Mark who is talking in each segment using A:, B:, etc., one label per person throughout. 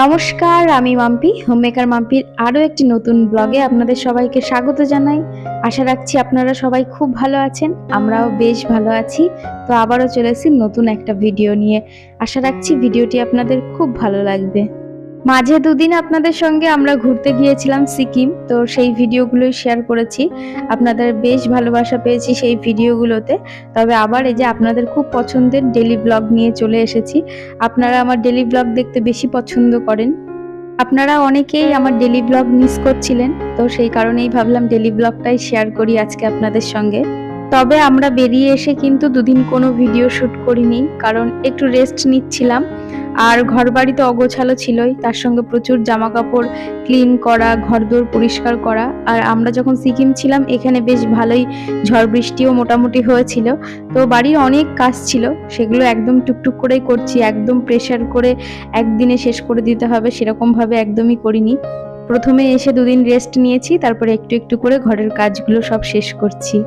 A: নমস্কার, আমি মাম্পি, হোমমেকার মাম্পির আরও একটি নতুন ব্লগে আপনাদের সবাইকে স্বাগত জানাই। আশা রাখছি আপনারা সবাই খুব ভালো আছেন, আমরাও বেশ ভালো আছি। তো আবারও চলে নতুন একটা ভিডিও নিয়ে। আশা রাখছি ভিডিওটি আপনাদের খুব ভালো লাগবে। মাঝে দুদিন আপনাদের সঙ্গে আমরা ঘুরতে গিয়েছিলাম সিকিম, তো সেই ভিডিওগুলোই শেয়ার করেছি। আপনাদের বেশ ভালোবাসা পেয়েছি সেই ভিডিওগুলোতে। তবে আবার এই যে আপনাদের খুব পছন্দের ডেলি ব্লগ নিয়ে চলে এসেছি। আপনারা আমার ডেলি ব্লগ দেখতে বেশি পছন্দ করেন। আপনারা অনেকেই আমার ডেলি ব্লগ মিস করছিলেন, তো সেই কারণেই ভাবলাম ডেলি ব্লগটাই শেয়ার করি আজকে আপনাদের সঙ্গে। তবে আমরা বেরিয়ে এসে কিন্তু দুদিন কোনো ভিডিও শ্যুট করিনি, কারণ একটু রেস্ট নিচ্ছিলাম। আর ঘর বাড়ি তো অগোছালো ছিলই, তার সঙ্গে প্রচুর জামা কাপড় ক্লিন করা, ঘরদোর পরিষ্কার করা। আর আমরা যখন সিকিম ছিলাম, এখানে বেশ ভালোই ঝড় বৃষ্টিও মোটামুটি হয়েছিল। তো বাড়ির অনেক কাজ ছিল, সেগুলো একদম টুকটুক করেই করছি, একদম প্রেশার করে একদিনে শেষ করে দিতে হবে, সেরকমভাবে একদমই করিনি। প্রথমে এসে দুদিন রেস্ট নিয়েছি, তারপরে একটু একটু করে ঘরের কাজগুলো সব শেষ করছি।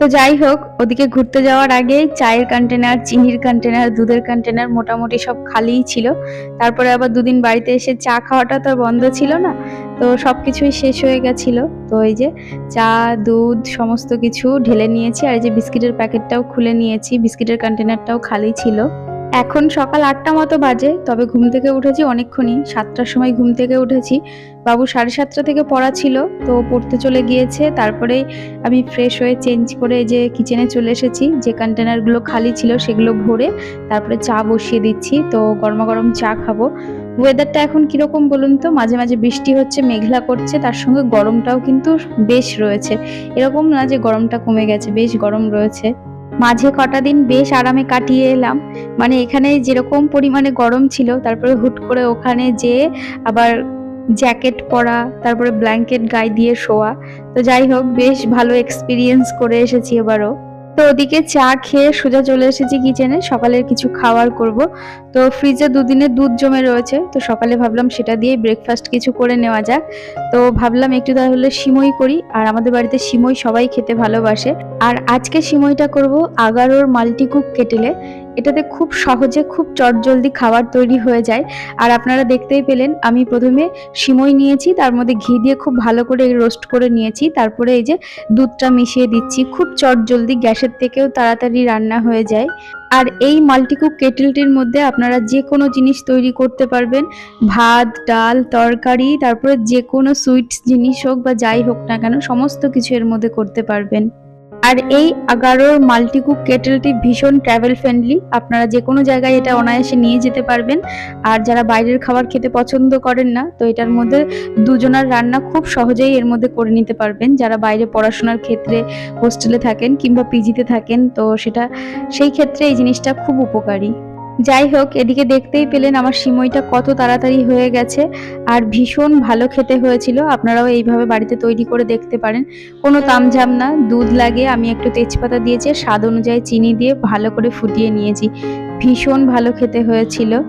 A: তো যাই হোক, ওদিকে ঘুরতে যাওয়ার আগে চায়ের কন্টেনার চিনির কন্টেনার দুধের কন্টেনার মোটামুটি সব খালিই ছিল। তারপরে আবার দুদিন বাড়িতে এসে চা খাওয়াটা তো বন্ধ ছিল না। তো সব কিছুই শেষ হয়ে গেছিল। তো এই যে চা, দুধ সমস্ত কিছু ঢেলে নিয়েছি। আর এই যে বিস্কিটের প্যাকেটটাও খুলে নিয়েছি। বিস্কিটের কন্টেনারটাও খালি ছিল। এখন সকাল আটটা মতো বাজে, তবে ঘুম থেকে উঠেছি অনেকক্ষণই। সাতটার সময় ঘুম থেকে উঠেছি। বাবু সাড়ে সাতটা থেকে পড়া ছিল, তো পড়তে চলে গিয়েছে। তারপরেই আমি ফ্রেশ হয়ে চেঞ্জ করে যে কিচেনে চলে এসেছি। যে কন্টেনারগুলো খালি ছিল সেগুলো ভরে তারপরে চা বসিয়ে দিচ্ছি। তো গরমা গরম চা খাব। ওয়েদারটা এখন কীরকম বলুন তো? মাঝে মাঝে বৃষ্টি হচ্ছে, মেঘলা করছে। তার সঙ্গে গরমটাও কিন্তু বেশ রয়েছে। এরকম না যে গরমটা কমে গেছে, বেশ গরম রয়েছে। মাঝে কটা দিন বেশ আরামে কাটিয়ে এলাম। মানে এখানে যেরকম পরিমাণে গরম ছিল, তারপরে হুট করে ওখানে যেয়ে আবার জ্যাকেট পরা, তারপরে ব্ল্যাঙ্কেট গায়ে দিয়ে শোয়া। তো যাই হোক, বেশ ভালো এক্সপিরিয়েন্স করে এসেছি এবারও। তো ওদিকে চা খেয়ে সোজা চলে এসেছি কিচেনে সকালের কিছু খাওয়ার করব। তো ফ্রিজে দুদিনে দুধ জমে রয়েছে, তো সকালে ভাবলাম সেটা দিয়ে ব্রেকফাস্ট কিছু করে নেওয়া যাক। তো ভাবলাম একটু তাহলে সিমই করি, আর আমাদের বাড়িতে সিমই সবাই খেতে ভালোবাসে। আর আজকে সিমইটা করব আগারোর মাল্টিকুক কেটেলে এটাতে খুব সহজে খুব চটজলদি খাবার তৈরি হয়ে যায়। আর আপনারা দেখতেই পেলেন, আমি প্রথমে সিমই নিয়েছি, তার মধ্যে ঘি দিয়ে খুব ভালো করে রোস্ট করে নিয়েছি। তারপরে এই যে দুধটা মিশিয়ে দিচ্ছি, খুব চটজলদি গ্যাসের থেকেও তাড়াতাড়ি রান্না হয়ে যায়। আর এই মাল্টিকুক কেটেলটির মধ্যে আপনারা যে কোনো জিনিস তৈরি করতে পারবেন, ভাত, ডাল, তরকারি, তারপরে যে কোনো সুইটস জিনিস হোক বা যাই হোক না কেন, সমস্ত কিছু এর মধ্যে করতে পারবেন। আর এই আগারোর মাল্টিকুক কেটেলটি ভীষণ ট্রাভেল ফ্রেন্ডলি আপনারা যে কোনো জায়গায় এটা অনায়াসে নিয়ে যেতে পারবেন। আর যারা বাইরের খাবার খেতে পছন্দ করেন না, তো এটার মধ্যে দুজনার রান্না খুব সহজেই এর মধ্যে করে নিতে পারবেন। যারা বাইরে পড়াশোনার ক্ষেত্রে হোস্টেলে থাকেন কিংবা পিজিতে থাকেন, তো সেটা, সেই ক্ষেত্রে এই জিনিসটা খুব উপকারী। যাই হোক এদিকে দেখতেই পেলেন আমার সিমইটা কত তাড়াতাড়ি হয়ে গেছে আর ভীষণ ভালো খেতে হয়েছিল। আপনারাও এইভাবে বাড়িতে তৈরি করে দেখতে পারেন। কোনো তামঝাম না, দুধ লাগে, আমি একটু তেজপাতা দিয়েছি, স্বাদ অনুযায়ী চিনি দিয়ে ভালো করে ফুটিয়ে নিয়েছি। ভীষণ ভালো খেতে হয়েছিল।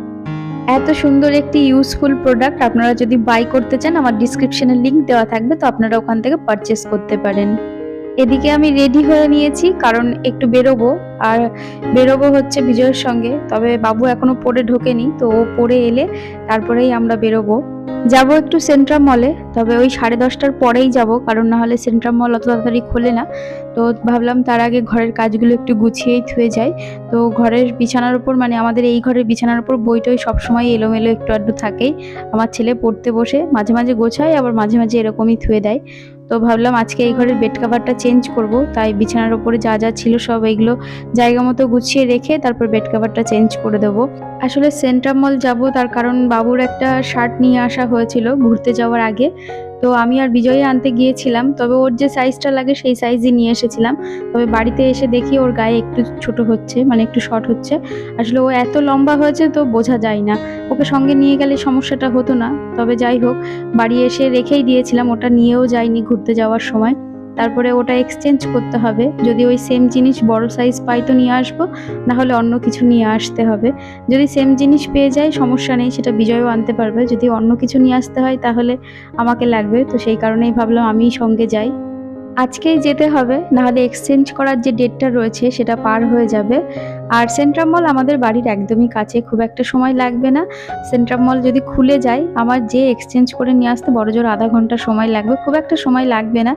A: এত সুন্দর একটি ইউজফুল প্রোডাক্ট, আপনারা যদি বাই করতে চান, আমার ডিসক্রিপশনে লিঙ্ক দেওয়া থাকবে, তো আপনারা ওখান থেকে পারচেস করতে পারেন। এদিকে আমি রেডি হয়ে নিয়েছি, কারণ একটু বেরোবো। আর বেরোবো হচ্ছে বিজয়ের সঙ্গে। তবে বাবু এখনও পড়ে ঢোকেনি, তো ও পড়ে এলে তারপরেই আমরা বেরোবো। যাব একটু সেন্ট্রাম মলে তবে ওই সাড়ে দশটার পরেই যাব, কারণ না হলে সেন্ট্রাম মল অত তাড়াতাড়ি খোলে না। তো ভাবলাম তার আগে ঘরের কাজগুলো একটু গুছিয়েই থুয়ে যায় তো ঘরের বিছানার উপর মানে আমাদের এই ঘরের বিছানার উপর বইটই সবসময় এলোমেলো একটু আধটু থাকেই। আমার ছেলে পড়তে বসে, মাঝে মাঝে গোছায়, আবার মাঝে মাঝে এরকমই থুয়ে দেয়। তো ভাবলাম আজকে এই ঘরের বেড কাভারটা চেঞ্জ করব, তাই বিছানার উপরে যা যা ছিল সব এইগুলো জায়গা মতো গুছিয়ে রেখে তারপর বেড কাভারটা চেঞ্জ করে দেবো। আসলে সেন্ট্রাম মল যাব তার কারণ বাবুর একটা শার্ট নিয়ে আসা হয়েছিল ঘুরতে যাওয়ার আগে। তো আমি আর বিজয়ী আনতে গিয়েছিলাম, তবে ওর যে সাইজটা লাগে সেই সাইজই নিয়ে এসেছিলাম। তবে বাড়িতে এসে দেখি ওর গায়ে একটু ছোট হচ্ছে মানে একটু শর্ট হচ্ছে। আসলে ও এত লম্বা হয়েছে তো বোঝা যায় না। ওকে সঙ্গে নিয়ে গেলে সমস্যাটা হতো না। তবে যাই হোক, বাড়ি এসে রেখেই দিয়েছিলাম, ওটা নিয়েও যাইনি ঘুরতে যাওয়ার সময়। তারপরে ওটা এক্সচেঞ্জ করতে হবে। যদি ওই সেম জিনিস বড় সাইজ পাই তো নিয়ে আসব নাহলে অন্য কিছু নিয়ে আসতে হবে। যদি সেম জিনিস পেয়ে যায়, সমস্যা নেই, সেটা বিজয়ও আনতে পারবে। যদি অন্য কিছু নিয়ে আসতে হয়, তাহলে আমাকে লাগবে। তো সেই কারণেই ভাবলাম আমিই সঙ্গে যাই। আজকেই যেতে হবে, নাহলে এক্সচেঞ্জ করার যে ডেটটা রয়েছে সেটা পার হয়ে যাবে। আর সেন্ট্রাম মল আমাদের বাড়ির একদমই কাছে, খুব একটা সময় লাগবে না। সেন্ট্রাম মল যদি খুলে যায়, আমার যে এক্সচেঞ্জ করে নিয়ে আসতে বড় জোর আধা ঘণ্টা সময় লাগবে, খুব একটা সময় লাগবে না।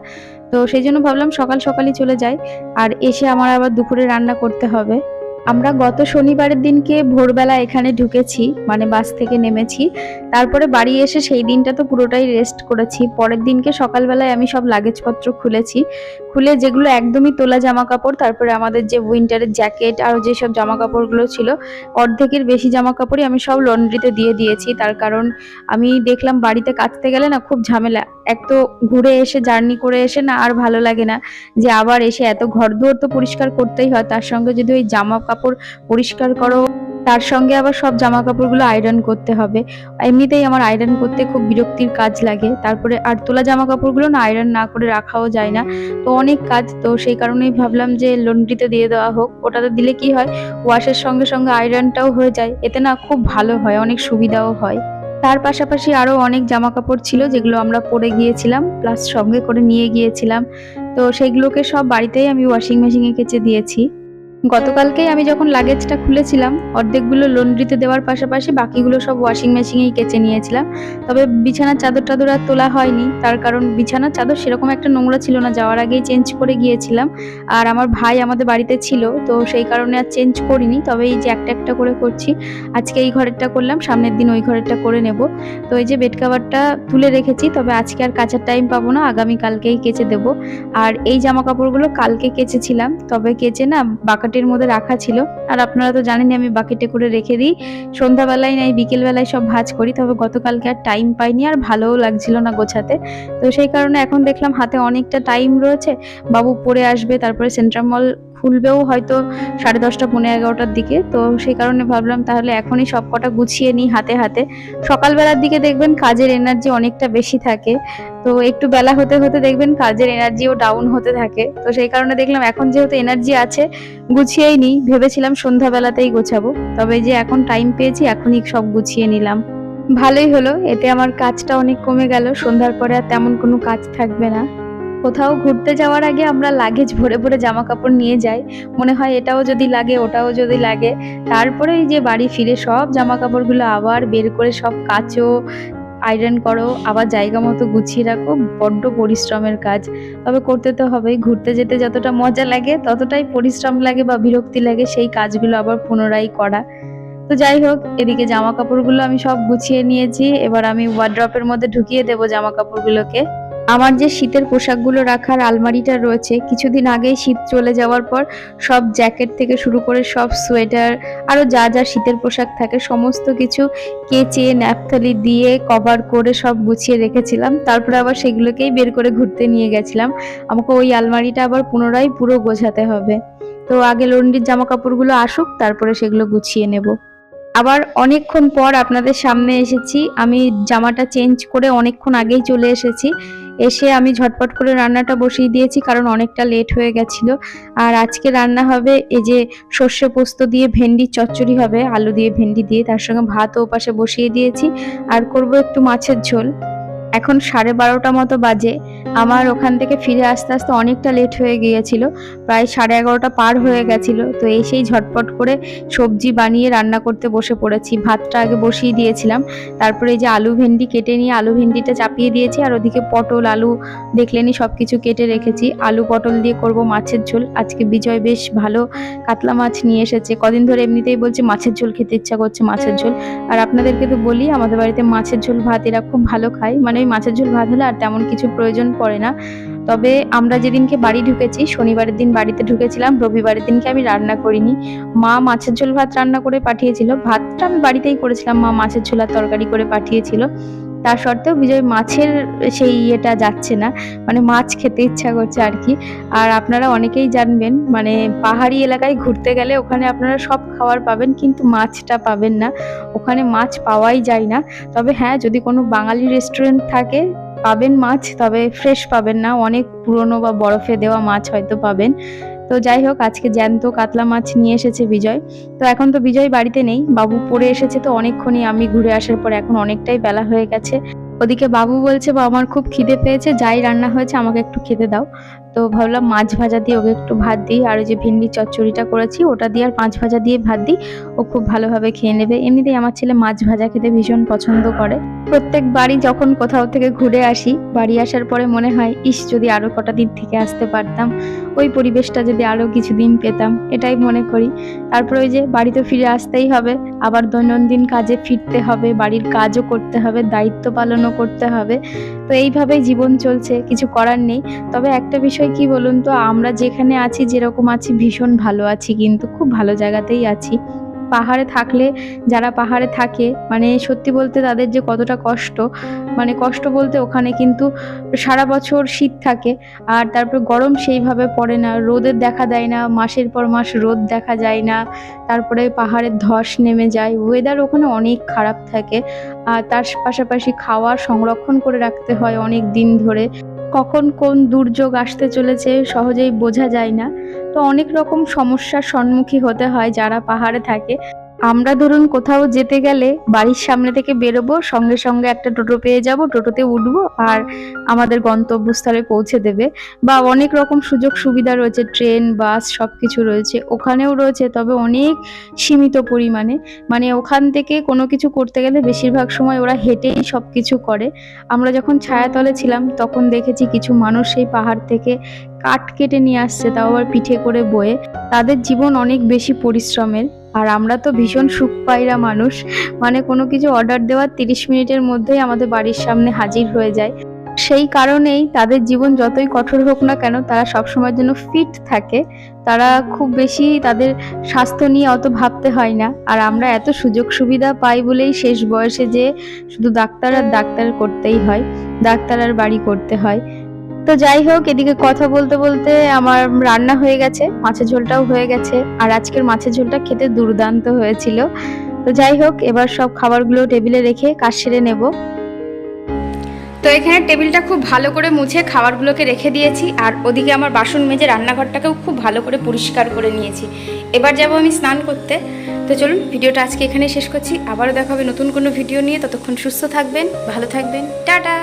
A: তো সেই জন্য ভাবলাম সকাল সকালই চলে যাই। আর এসে আমার আবার দুপুরে রান্না করতে হবে। আমরা গত শনিবারের দিনকে ভোরবেলা এখানে ঢুকেছি মানে বাস থেকে নেমেছি। তারপরে বাড়ি এসে সেই দিনটা তো পুরোটাই রেস্ট করেছি। পরের দিনকে সকালবেলায় আমি সব লাগেজপত্র খুলেছি। খুলে যেগুলো একদমই তোলা জামা কাপড় তারপরে আমাদের যে উইন্টারের জ্যাকেট আরও যেসব জামা কাপড়গুলো ছিল, অর্ধেকের বেশি জামা কাপড়ই আমি সব লন্ড্রিতে দিয়ে দিয়েছি। তার কারণ আমি দেখলাম বাড়িতে কাচতে গেলে না খুব ঝামেলা। এক তো ঘুরে এসে জার্নি করে এসে না আর ভালো লাগে না যে আবার এসে এত ঘর দুয়ার তো পরিষ্কার করতেই হয়। তার সঙ্গে যদি ওই জামা কাপড় পরিষ্কার করো তার সঙ্গে আবার সব জামা কাপড়গুলো আয়রন করতে হবে। এমনিতেই আমার আয়রন করতে খুব বিরক্তির কাজ লাগে। তারপরে আর তোলা জামা কাপড়গুলো না আয়রন না করে রাখাও যায় না। তো অনেক কাজ, তো সেই কারণেই ভাবলাম যে লন্ড্রিতে দিয়ে দেওয়া হোক। ওটাতে দিলে কি হয়, ওয়াশের সঙ্গে সঙ্গে আয়রনটাও হয়ে যায়। এতে না খুব ভালো হয়, অনেক সুবিধাও হয়। তার পাশাপাশি আরও অনেক জামা কাপড় ছিল যেগুলো আমরা পরে গিয়েছিলাম প্লাস সঙ্গে করে নিয়ে গিয়েছিলাম। তো সেগুলোকে সব বাড়িতেই আমি ওয়াশিং মেশিনে কেচে দিয়েছি। গতকালকেই আমি যখন লাগেজটা খুলেছিলাম, অর্ধেকগুলো লন্ড্রিতে দেওয়ার পাশাপাশি বাকিগুলো সব ওয়াশিং মেশিনেই কেচে নিয়েছিলাম। তবে বিছানার চাদর টাদর আর তোলা হয়নি, তার কারণ বিছানার চাদর সেরকম একটা নোংরা ছিল না, যাওয়ার আগেই চেঞ্জ করে গিয়েছিলাম। আর আমার ভাই আমাদের বাড়িতে ছিল, তো সেই কারণে আর চেঞ্জ করিনি, তবে এই যে একটা একটা করে করছি, আজকে এই ঘরেরটা করলাম, সামনের দিন ওই ঘরেরটা করে নেব। তো এই যে বেড কাভারটা তুলে রেখেছি, তবে আজকে আর কাচার টাইম পাবো না আগামী কালকেই কেচে দেব। আর এই জামা কাপড়গুলো কালকে কেচেছিলাম, তবে কেচে না বাকাটের মধ্যে রাখা ছিল। আর আপনারা তো জানেনই আমি বাকেটে করে রেখে দিই। সন্ধ্যাবেলায় নাই, বিকেলবেলায় সব ভাজ করি, তবে গতকালকে আর টাইম পাইনি, আর ভালোও লাগছিল না গোছাতে। তো সেই কারণে এখন দেখলাম হাতে অনেকটা টাইম রয়েছে। বাবু পরে আসবে, তারপরে সেন্ট্রাল মল খুলবেও হয়তো সাড়ে দশটা পনেরো এগারোটার দিকে। তো সেই কারণে ভাবলাম তাহলে এখনই সব কটা গুছিয়ে নিই হাতে হাতে। সকালবেলার দিকে দেখবেন কাজের এনার্জি অনেকটা বেশি থাকে। তো একটু বেলা হতে হতে দেখবেন কাজের এনার্জিও ডাউন হতে থাকে। তো সেই কারণে দেখলাম এখন যেহেতু এনার্জি আছে, গুছিয়েই নিই। ভেবেছিলাম সন্ধ্যাবেলাতেই গোছাবো। তবে যে এখন টাইম পেয়েছি, এখনই সব গুছিয়ে নিলাম। ভালোই হলো, এতে আমার কাজটা অনেক কমে গেল। সন্ধ্যার পরে আর তেমন কোনো কাজ থাকবে না। কোথাও ঘুরতে যাওয়ার আগে আমরা লাগেজ ভরে ভরে জামা কাপড় নিয়ে যাই। মনে হয় এটাও যদি লাগে, ওটাও যদি লাগে। তারপরে এই যে বাড়ি ফিরে সব জামা কাপড়গুলো আবার বের করে সব কাচো আয়রন করো, আবার জায়গা মতো গুছিয়ে রাখো। বড্ড পরিশ্রমের কাজ। তবে করতে তো হবেই। ঘুরতে যেতে যতটা মজা লাগে, ততটাই পরিশ্রম লাগে বা বিরক্তি লাগে সেই কাজগুলো আবার পুনরায় করা। তো যাই হোক, এদিকে জামা কাপড়গুলো আমি সব গুছিয়ে নিয়েছি। এবার আমি ওয়ার্ড্রপের মধ্যে ঢুকিয়ে দেবো জামা কাপড়গুলোকে আমার যে শীতের পোশাকগুলো রাখার আলমারিটা রয়েছে, কিছুদিন আগেই শীত চলে যাওয়ার পর সব জ্যাকেট থেকে শুরু করে সব সোয়েটার, আরও যা যা শীতের পোশাক থাকে, সমস্ত কিছু কেচে, ন্যাপথালি দিয়ে কভার করে সব গুছিয়ে রেখেছিলাম। তারপরে আবার সেগুলোকেই বের করে ঘুরতে নিয়ে গেছিলাম। আমাকে ওই আলমারিটা আবার পুনরায় পুরো গোছাতে হবে। তো আগে লন্ডির জামা কাপড়গুলো আসুক, তারপরে সেগুলো গুছিয়ে নেব। আবার অনেকক্ষণ পর আপনাদের সামনে এসেছি। আমি জামাটা চেঞ্জ করে অনেকক্ষণ আগেই চলে এসেছি। এসে আমি ঝটপট করে রান্নাটা বসিয়ে দিয়েছি, কারণ অনেকটা লেট হয়ে গেছিল। আর আজকে রান্না হবে এই যে সর্ষে পোস্ত দিয়ে ভেন্ডি, চচ্চড়ি হবে, আলু দিয়ে ভেন্ডি দিয়ে, তার সঙ্গে ভাত ও পাশে বসিয়ে দিয়েছি। আর করব একটু মাছের ঝোল। এখন সাড়ে বারোটা মতো বাজে। আমার ওখান থেকে ফিরে আসতে আসতে অনেকটা লেট হয়ে গিয়েছিল। প্রায় সাড়ে এগারোটা পার হয়ে গেছিল। তো এসেই ঝটপট করে সবজি বানিয়ে রান্না করতে বসে পড়েছি। ভাতটা আগে বসিয়ে দিয়েছিলাম। তারপরে এই যে আলু ভেন্ডি কেটে নিয়ে আলু ভেন্ডিটা চাপিয়ে দিয়েছি আর ওদিকে পটল, আলু দেখলেনি সব কিছু কেটে রেখেছি। আলু পটল দিয়ে করব মাছের ঝোল। আজকে বিজয় বেশ ভালো কাতলা মাছ নিয়ে এসেছে। কদিন ধরে এমনিতেই বলছে মাছের ঝোল খেতে ইচ্ছা করছে মাছের ঝোল। আর আপনাদেরকে তো বলি, আমাদের বাড়িতে মাছের ঝোল ভাত এরা খুব ভালো খায়। মানে ওই মাছের ঝোল ভাত হলে আর তেমন কিছু প্রয়োজন পড়ে না। তবে আমরা যেদিনকে বাড়ি ঢুকেছি, শনিবারের দিন বাড়িতে ঢুকেছিলাম, রবিবারের দিনকে আমি রান্না করিনি। মা মাছের ঝোল ভাত রান্না করে পাঠিয়েছিল। ভাতটা আমি বাড়িতেই করেছিলাম। মা মাছের ঝোলার তরকারি করে পাঠিয়েছিল। তা সত্ত্বেও বিজয় মাছের সেই ইয়েটা যাচ্ছে না। মানে মাছ খেতে ইচ্ছা করছে আর কি আর আপনারা অনেকেই জানবেন মানে পাহাড়ি এলাকায় ঘুরতে গেলে ওখানে আপনারা সব খাবার পাবেন, কিন্তু মাছটা পাবেন না। ওখানে মাছ পাওয়াই যায় না। তবে হ্যাঁ যদি কোনো বাঙালি রেস্টুরেন্ট থাকে, পাবেন মাছ, তবে ফ্রেশ পাবেন না। অনেক পুরনো বা বরফে দেওয়া মাছ হয়তো পাবেন। তো যাই হোক, আজকে জ্যান্ত কাতলা মাছ নিয়ে এসেছে বিজয়। তো এখন তো বিজয় বাড়িতে নেই, বাবু পড়ে এসেছে তো অনেকক্ষণই আমি ঘুরে আসার পর এখন অনেকটাই বেলা হয়ে গেছে। ওদিকে বাবু বলছে বা আমার খুব খিদে পেয়েছে, যাই রান্না হয়েছে, আমাকে একটু খেতে দাও। তো ভাবলাম মাছ ভাজা দিয়ে ওকে একটু ভাত দিই, আর ওই যে ভেন্ডি চচ্চড়িটা করেছি, ওটা দিয়ে আর মাছ ভাজা দিয়ে ভাত দিই, ও খুব ভালোভাবে খেয়ে নেবে। এমনিতেই আমার ছেলে মাছ ভাজা খেতে ভীষণ পছন্দ করে। প্রত্যেক বাড়ি যখন কোথাও থেকে ঘুরে আসি, বাড়ি আসার পরে মনে হয়, ইস, যদি আরও কটা দিন থেকে আসতে পারতাম, ওই পরিবেশটা যদি আরও কিছুদিন পেতাম, এটাই মনে করি। তারপরে ওই যে বাড়িতে ফিরে আসতেই হবে, আবার দৈনন্দিন কাজে ফিরতে হবে, বাড়ির কাজও করতে হবে, দায়িত্ব পালনও করতে হবে। তো এইভাবেই জীবন চলছে, কিছু করার নেই। তবে একটা বিষয় কি বলুন তো? আমরা যেখানে আছি, যেরকম আছি, ভীষণ ভালো আছি, কিন্তু খুব ভালো জায়গাতেই আছি। পাহাড়ে থাকলে, যারা পাহাড়ে থাকে মানে সত্যি বলতে তাদের যে কতটা কষ্ট মানে কষ্ট বলতে ওখানে কিন্তু সারা বছর শীত থাকে, আর তারপর গরম সেইভাবে পড়ে না, রোদের দেখা দেয় না, মাসের পর মাস রোদ দেখা যায় না, তারপরে পাহাড়ের ধস নেমে যায় ওয়েদার ওখানে অনেক খারাপ থাকে, আর তার পাশাপাশি খাওয়ার সংরক্ষণ করে রাখতে হয় অনেক দিন ধরে। কখন কোন দুর্যোগ আসতে চলেছে সহজেই বোঝা যায় না। তো অনেক রকম সমস্যার সম্মুখীন হতে হয় যারা পাহাড়ে থাকে। আমরা ধরুন কোথাও যেতে গেলে বাড়ির সামনে থেকে বেরোবো, সঙ্গে সঙ্গে একটা টোটো পেয়ে যাব, টোটোতে উঠবো আর আমাদের গন্তব্যস্থলে পৌঁছে দেবে। বা অনেক রকম সুযোগ সুবিধা রয়েছে, ট্রেন, বাস সব কিছু রয়েছে, ওখানেও রয়েছে, তবে অনেক সীমিত পরিমাণে। মানে ওখান থেকে কোনো কিছু করতে গেলে বেশিরভাগ সময় ওরা হেঁটেই সব কিছু করে। আমরা যখন ছায়াতলে ছিলাম, তখন দেখেছি কিছু মানুষ সেই পাহাড় থেকে কাঠ কেটে নিয়ে আসছে, তাও আবার পিঠে করে বয়ে। তাদের জীবন অনেক বেশি পরিশ্রমের। আর আমরা তো ভীষণ সুখ পাইরা মানুষ। মানে কোনো কিছু অর্ডার দেওয়ার তিরিশ মিনিটের মধ্যেই আমাদের বাড়ির সামনে হাজির হয়ে যায়। সেই কারণেই তাদের জীবন যতই কঠোর হোক না কেন, তারা সবসময়ের জন্য ফিট থাকে। তারা খুব বেশি তাদের স্বাস্থ্য নিয়ে অত ভাবতে হয় না। আর আমরা এত সুযোগ সুবিধা পাই বলেই শেষ বয়সে যে শুধু ডাক্তার আর ডাক্তার করতেই হয়, ডাক্তার আর বাড়ি করতে হয়। তো যাই হোক, এদিকে কথা বলতে বলতে আমার রান্না হয়ে গেছে, মাছের ঝোলটাও হয়ে গেছে, আর আজকের মাছের ঝোলটা খেতে দুর্দান্ত হয়েছিল। তো যাই হোক, এবার সব খাবারগুলো টেবিলে রেখে কাজ সেরে নেব। তো এখানে টেবিলটা খুব ভালো করে মুছে খাবারগুলোকে রেখে দিয়েছি, আর ওদিকে আমার বাসন মেজে রান্নাঘরটাকেও খুব ভালো করে পরিষ্কার করে নিয়েছি। এবার যাব আমি স্নান করতে। তো চলুন, ভিডিওটা আজকে এখানে শেষ করছি। আবারও দেখা হবে নতুন কোনো ভিডিও নিয়ে। ততক্ষণ সুস্থ থাকবেন, ভালো থাকবেন। টাটা!